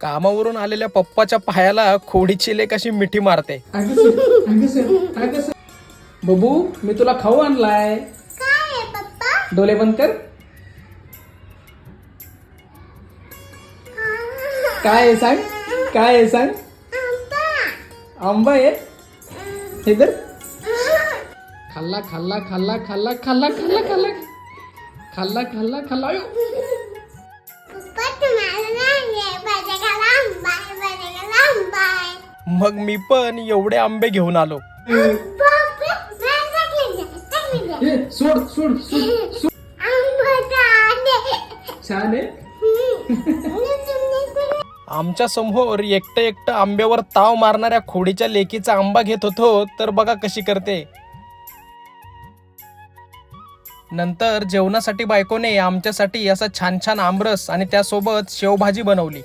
कामावरून आलेल्या पप्पाच्या पायाला खोडीची लेक अशी मिठी मारते. बबू मी तुला खाऊ आणलाय. डोले बंद कर. काय आहे सांग? काय आहे सांग? आंबा आहे. हे तर खाल्ला खाल्ला खाल्ला खाल्ला खाल्ला खाल्ला खाल्ला. खाल्ला खाल्ला खाल्ला. मग मी पण एवढे आंबे घेऊन आलो. सोड सोड. छान आमच्यासमोर एकटं एकटं आंब्यावर ताव मारणाऱ्या खोडीच्या लेकीचा आंबा घेत होतो तर बघा कशी करते. नंतर जेवणासाठी बायकोने आमच्यासाठी असा छान छान आमरस आणि त्यासोबत शेवभाजी बनवली.